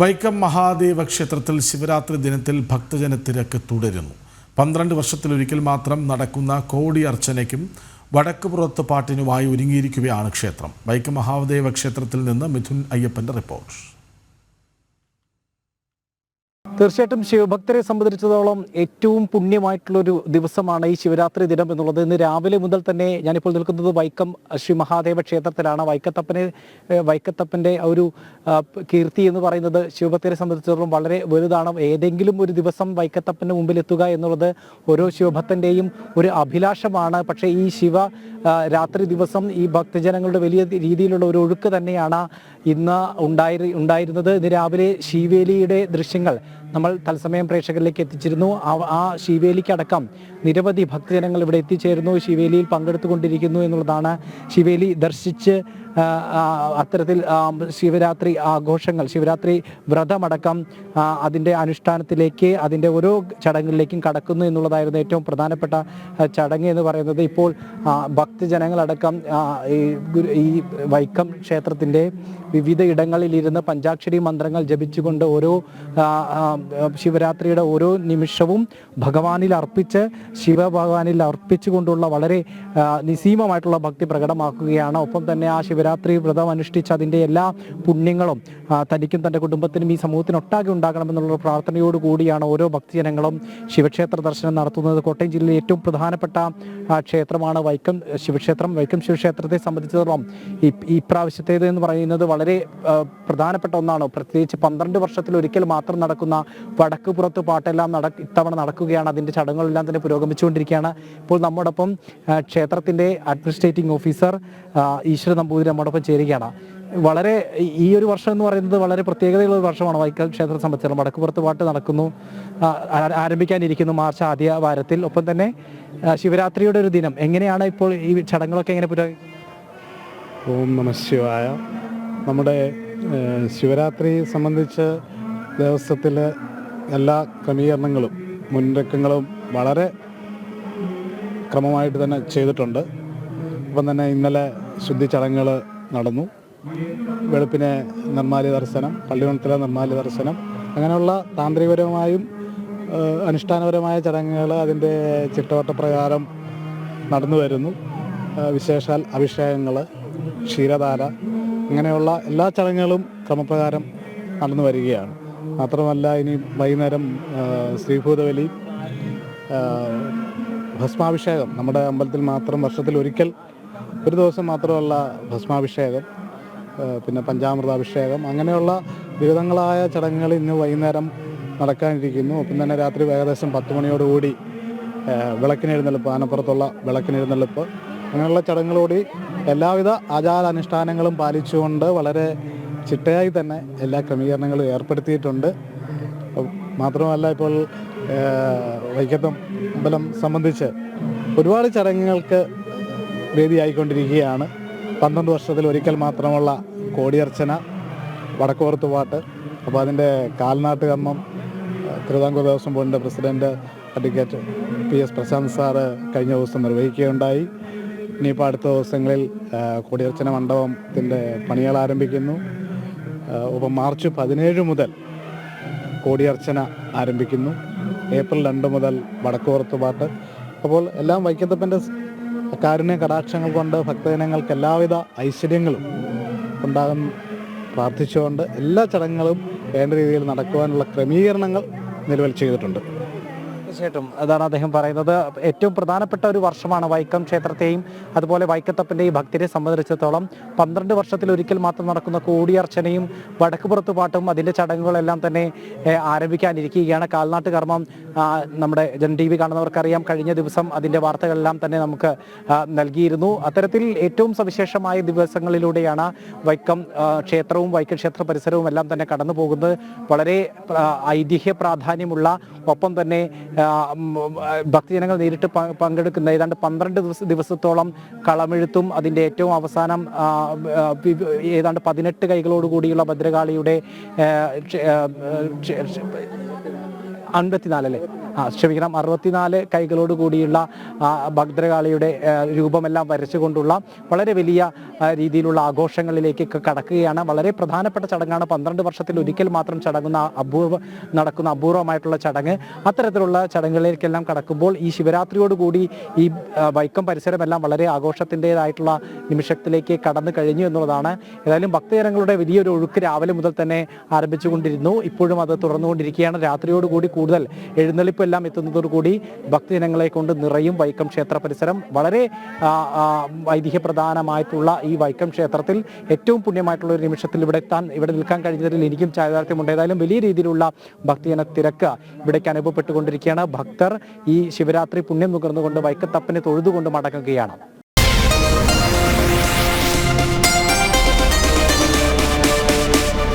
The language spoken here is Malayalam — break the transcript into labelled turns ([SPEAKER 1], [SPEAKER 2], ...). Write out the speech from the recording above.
[SPEAKER 1] വൈക്കം മഹാദേവ ക്ഷേത്രത്തിൽ ശിവരാത്രി ദിനത്തിൽ ഭക്തജന തിരക്ക് തുടരുന്നു. പന്ത്രണ്ട് വർഷത്തിലൊരിക്കൽ മാത്രം നടക്കുന്ന കോടി അർച്ചനയ്ക്കും വടക്കുപുറത്ത് പാട്ടിനുമായി ഒരുങ്ങിയിരിക്കുകയാണ് ക്ഷേത്രം. വൈക്കം മഹാദേവ ക്ഷേത്രത്തിൽ നിന്ന് മിഥുൻ അയ്യപ്പന്റെ റിപ്പോർട്ട്.
[SPEAKER 2] തീർച്ചയായിട്ടും ശിവഭക്തരെ സംബന്ധിച്ചിടത്തോളം ഏറ്റവും പുണ്യമായിട്ടുള്ളൊരു ദിവസമാണ് ഈ ശിവരാത്രി ദിനം എന്നുള്ളത്. ഇന്ന് രാവിലെ മുതൽ തന്നെ ഞാനിപ്പോൾ നിൽക്കുന്നത് വൈക്കം ശ്രീ മഹാദേവ ക്ഷേത്രത്തിലാണ്. വൈക്കത്തപ്പനെ വൈക്കത്തപ്പന്റെ ഒരു കീർത്തി എന്ന് പറയുന്നത് ശിവഭക്തരെ സംബന്ധിച്ചിടത്തോളം വളരെ വലുതാണ്. ഏതെങ്കിലും ഒരു ദിവസം വൈക്കത്തപ്പന്റെ മുമ്പിൽ എത്തുക എന്നുള്ളത് ഓരോ ശിവഭക്തന്റെയും ഒരു അഭിലാഷമാണ്. പക്ഷേ ഈ ശിവ രാത്രി ദിവസം ഈ ഭക്തജനങ്ങളുടെ വലിയ രീതിയിലുള്ള ഒരു ഒഴുക്ക് തന്നെയാണ് ഇന്ന് ഉണ്ടായി ഉണ്ടായിരുന്നത് ഇന്ന് രാവിലെ ശിവേലിയുടെ ദൃശ്യങ്ങൾ നമ്മൾ തത്സമയം പ്രേക്ഷകരിലേക്ക് എത്തിച്ചിരുന്നു. ആ- ശിവേലിക്കടക്കം നിരവധി ഭക്തജനങ്ങൾ ഇവിടെ എത്തിച്ചേരുന്നു. ശിവേലിയിൽ പങ്കെടുത്തുകൊണ്ടിരിക്കുന്നു എന്നുള്ളതാണ് ശിവേലി ദർശിച്ച് അത്തരത്തിൽ ശിവരാത്രി ആഘോഷങ്ങൾ ശിവരാത്രി വ്രതമടക്കം അതിന്റെ അനുഷ്ഠാനത്തിലേക്ക് അതിന്റെ ഓരോ ചടങ്ങുകളിലേക്കും കടക്കുന്നു എന്നുള്ളതായിരുന്നു ഏറ്റവും പ്രധാനപ്പെട്ട ചടങ്ങ് എന്ന് പറയുന്നത്. ഇപ്പോൾ ഭക്തജനങ്ങളടക്കം ഈ വൈക്കം ക്ഷേത്രത്തിന്റെ വിവിധ ഇടങ്ങളിലിരുന്ന് പഞ്ചാക്ഷരി മന്ത്രങ്ങൾ ജപിച്ചുകൊണ്ട് ഓരോ ശിവരാത്രിയുടെ ഓരോ നിമിഷവും ഭഗവാനിൽ അർപ്പിച്ച് ശിവഭഗവാനിൽ അർപ്പിച്ചുകൊണ്ടുള്ള വളരെ നിസീമമായിട്ടുള്ള ഭക്തി പ്രകടമാക്കുകയാണ്. ഒപ്പം തന്നെ ആ ശിവരാത്രി വ്രതം അനുഷ്ഠിച്ച് അതിന്റെ എല്ലാ പുണ്യങ്ങളും തനിക്കും തന്റെ കുടുംബത്തിനും ഈ സമൂഹത്തിനൊട്ടാകെ ഉണ്ടാകണമെന്നുള്ള പ്രാർത്ഥനയോട് കൂടിയാണ് ഓരോ ഭക്തജനങ്ങളും ശിവക്ഷേത്ര ദർശനം നടത്തുന്നത്. കോട്ടയം ജില്ലയിലെ ഏറ്റവും പ്രധാനപ്പെട്ട ക്ഷേത്രമാണ് വൈക്കം ശിവക്ഷേത്രം. വൈക്കം ശിവക്ഷേത്രത്തെ സംബന്ധിച്ചിടത്തോളം ഈ ഇപ്രാവശ്യത്തേത് പ്രാവശ്യത്തേത് എന്ന് പറയുന്നത് വളരെ പ്രധാനപ്പെട്ട ഒന്നാണ്. പ്രത്യേകിച്ച് പന്ത്രണ്ട് വർഷത്തിൽ ഒരിക്കൽ മാത്രം നടക്കുന്ന വടക്കുപുറത്ത് പാട്ടെല്ലാം നട ഇത്തവണ നടക്കുകയാണ്. അതിന്റെ ചടങ്ങുകളെല്ലാം തന്നെ പുരോഗമിച്ചുകൊണ്ടിരിക്കുകയാണ് ഇപ്പോൾ നമ്മോടൊപ്പം ക്ഷേത്രത്തിന്റെ അഡ്മിനിസ്ട്രേറ്റിംഗ് ഓഫീസർ ഈശ്വര നമ്പൂതിരി നമ്മോടൊപ്പം ചേരുകയാണ്. വളരെ ഈ- ഒരു വർഷം എന്ന് പറയുന്നത് വളരെ പ്രത്യേകതയുള്ള ഒരു വർഷമാണ്. വൈക്കൽ ക്ഷേത്ര സംബന്ധിച്ചിടത്തോളം വടക്കുപുറത്ത് പാട്ട് നടക്കുന്നു. ആരംഭിക്കാനിരിക്കുന്നു മാർച്ച് ആദ്യ വാരത്തിൽ. ഒപ്പം തന്നെ ശിവരാത്രിയുടെ ഒരു ദിനം. എങ്ങനെയാണ് ഇപ്പോൾ ഈ ചടങ്ങുകളൊക്കെ എങ്ങനെ പുരോഗമിക്കുന്നത്
[SPEAKER 3] ഓം നമ ശിവായ. നമ്മുടെ ശിവരാത്രി സംബന്ധിച്ച് ദേവസ്വത്തിലെ എല്ലാ ക്രമീകരണങ്ങളും മുൻരക്കങ്ങളും വളരെ ക്രമമായിട്ട് തന്നെ ചെയ്തിട്ടുണ്ട്. അപ്പം തന്നെ ഇന്നലെ ശുദ്ധി ചടങ്ങുകൾ നടന്നു. വെളുപ്പിനെ നിർമ്മാല്യ ദർശനം പള്ളികുണത്തിലെ നിർമ്മാല്യ ദർശനം അങ്ങനെയുള്ള താന്ത്രികപരമായും അനുഷ്ഠാനപരമായ ചടങ്ങുകൾ അതിന്റെ ചിട്ടവട്ടപ്രകാരം നടന്നു വരുന്നു. വിശേഷാൽ അഭിഷേകങ്ങൾ ക്ഷീരധാര അങ്ങനെയുള്ള എല്ലാ ചടങ്ങുകളും ക്രമപ്രകാരം നടന്നു വരികയാണ്. മാത്രമല്ല ഇനി വൈകുന്നേരം ശ്രീഭൂതബലി ഭസ്മാഭിഷേകം. നമ്മുടെ അമ്പലത്തിൽ മാത്രം വർഷത്തിൽ ഒരിക്കൽ ഒരു ദിവസം മാത്രമുള്ള ഭസ്മാഭിഷേകം പിന്നെ പഞ്ചാമൃതാഭിഷേകം അങ്ങനെയുള്ള വിവിധങ്ങളായ ചടങ്ങുകൾ ഇന്ന് വൈകുന്നേരം നടക്കാനിരിക്കുന്നു. ഒപ്പം തന്നെ രാത്രി ഏകദേശം പത്ത് മണിയോടുകൂടി വിളക്കിനെഴുന്നള്ളിപ്പ് ആനപ്പുറത്തുള്ള വിളക്കിനെഴുന്നള്ളിപ്പ് അങ്ങനെയുള്ള ചടങ്ങുകളോടി എല്ലാവിധ ആചാരാനുഷ്ഠാനങ്ങളും പാലിച്ചുകൊണ്ട് വളരെ ചിട്ടയായി തന്നെ എല്ലാ ക്രമീകരണങ്ങളും ഏർപ്പെടുത്തിയിട്ടുണ്ട്. മാത്രമല്ല ഇപ്പോൾ വൈക്കത്തം അമ്പലം സംബന്ധിച്ച് ഒരുപാട് ചടങ്ങുകൾക്ക് വേദിയായിക്കൊണ്ടിരിക്കുകയാണ്. പന്ത്രണ്ട് വർഷത്തിൽ ഒരിക്കൽ മാത്രമുള്ള കോടിയർച്ചന വടക്കുപുറത്ത് പാട്ട്. അപ്പോൾ അതിന്റെ കാൽനാട്ട് കർമ്മം തിരുവിതാംകൂർ ദേവസ്വം ബോർഡിന്റെ president advocate P S Prashanth sir കഴിഞ്ഞ ദിവസം നിർവഹിക്കുകയുണ്ടായി. ഇനിയിപ്പോൾ അടുത്ത ദിവസങ്ങളിൽ കോടിയർച്ചന മണ്ഡപത്തിന്റെ പണികൾ ആരംഭിക്കുന്നു. ഇപ്പം മാർച്ച് പതിനേഴ് മുതൽ കോടിയർച്ചന ആരംഭിക്കുന്നു. ഏപ്രിൽ രണ്ട് മുതൽ വടക്കുപുറത്ത് പാട്ട്. അപ്പോൾ എല്ലാം വൈക്കത്തപ്പന്റെ കാരുണ്യ കടാക്ഷങ്ങൾ കൊണ്ട് ഭക്തജനങ്ങൾക്ക് എല്ലാവിധ ഐശ്വര്യങ്ങളും ഉണ്ടാകും പ്രാർത്ഥിച്ചുകൊണ്ട് എല്ലാ ചടങ്ങുകളും വേണ്ട രീതിയിൽ നടക്കുവാനുള്ള ക്രമീകരണങ്ങൾ നിലവിൽ ചെയ്തിട്ടുണ്ട്.
[SPEAKER 2] തീർച്ചയായിട്ടും അതാണ് അദ്ദേഹം പറയുന്നത്. ഏറ്റവും പ്രധാനപ്പെട്ട ഒരു വർഷമാണ് വൈക്കം ക്ഷേത്രത്തെയും അതുപോലെ വൈക്കത്തപ്പന്റെയും ഭക്തരെ സംബന്ധിച്ചിടത്തോളം. പന്ത്രണ്ട് വർഷത്തിൽ ഒരിക്കൽ മാത്രം നടക്കുന്ന കോടിയർച്ചനയും വടക്കുപുറത്ത് പാട്ടും അതിന്റെ ചടങ്ങുകളെല്ലാം തന്നെ ആരംഭിക്കാനിരിക്കുകയാണ്. കാൽനാട്ട് കർമ്മം നമ്മുടെ ജൻ ടി വി കാണുന്നവർക്കറിയാം. കഴിഞ്ഞ ദിവസം അതിന്റെ വാർത്തകളെല്ലാം തന്നെ നമുക്ക് നൽകിയിരുന്നു. അത്തരത്തിൽ ഏറ്റവും സവിശേഷമായ ദിവസങ്ങളിലൂടെയാണ് വൈക്കം ക്ഷേത്രവും വൈക്കം ക്ഷേത്ര പരിസരവും എല്ലാം തന്നെ കടന്നു പോകുന്നത് വളരെ ഐതിഹ്യ പ്രാധാന്യമുള്ള ഒപ്പം തന്നെ ഭക്തജനങ്ങൾ നേരിട്ട് പങ്കെടുക്കുന്ന ഏതാണ്ട് പന്ത്രണ്ട് ദിവസ ദിവസത്തോളം കളമെഴുത്തും അതിന്റെ ഏറ്റവും അവസാനം ഏതാണ്ട് പതിനെട്ട് കൈകളോടുകൂടിയുള്ള ഭദ്രകാളിയുടെ ആ, അല്ലേ? ആ, ക്ഷ- ക്ഷ- ക്ഷമിക്കണം. അറുപത്തിനാല് കൈകളോട് കൂടിയുള്ള ഭദ്രകാളിയുടെ രൂപമെല്ലാം വരച്ചുകൊണ്ടുള്ള വളരെ വലിയ രീതിയിലുള്ള ആഘോഷങ്ങളിലേക്ക് കടക്കുകയാണ്. വളരെ പ്രധാനപ്പെട്ട ചടങ്ങാണ്. പന്ത്രണ്ട് വർഷത്തിൽ ഒരിക്കൽ മാത്രം ചടങ്ങുന്ന അപൂർവ നടക്കുന്ന അപൂർവമായിട്ടുള്ള ചടങ്ങ്. അത്തരത്തിലുള്ള ചടങ്ങുകളിലേക്കെല്ലാം കടക്കുമ്പോൾ ഈ ശിവരാത്രിയോട് കൂടി ഈ വൈക്കം പരിസരമെല്ലാം വളരെ ആഘോഷത്തിന്റെതായിട്ടുള്ള നിമിഷത്തിലേക്ക് കടന്നു കഴിഞ്ഞു എന്നുള്ളതാണ്. ഏതായാലും ഭക്തജനങ്ങളുടെ വലിയൊരു ഒഴുക്ക് രാവിലെ മുതൽ തന്നെ ആരംഭിച്ചുകൊണ്ടിരുന്നു. ഇപ്പോഴും അത് തുറന്നുകൊണ്ടിരിക്കുകയാണ്. രാത്രിയോടുകൂടി കൂടുതൽ എഴുന്നള്ളിപ്പെല്ലാം എത്തുന്നതോടുകൂടി ഭക്തജനങ്ങളെ കൊണ്ട് നിറയും വൈക്കം ക്ഷേത്ര പരിസരം. വളരെ ഐതിഹ്യപ്രധാനമായിട്ടുള്ള ഈ വൈക്കം ക്ഷേത്രത്തിൽ ഏറ്റവും പുണ്യമായിട്ടുള്ള ഒരു നിമിഷത്തിൽ ഇവിടെ എത്താൻ ഇവിടെ നിൽക്കാൻ കഴിഞ്ഞതിൽ എനിക്കും ചാരിതാർത്ഥ്യമുണ്ട് ഏതായാലും വലിയ രീതിയിലുള്ള ഭക്തജന തിരക്ക് ഇവിടേക്ക് അനുഭവപ്പെട്ടുകൊണ്ടിരിക്കുകയാണ്. ഭക്തർ ഈ ശിവരാത്രി പുണ്യം നുകർന്നുകൊണ്ട് വൈക്കത്തപ്പനെ തൊഴുതുകൊണ്ട് മടങ്ങുകയാണ്.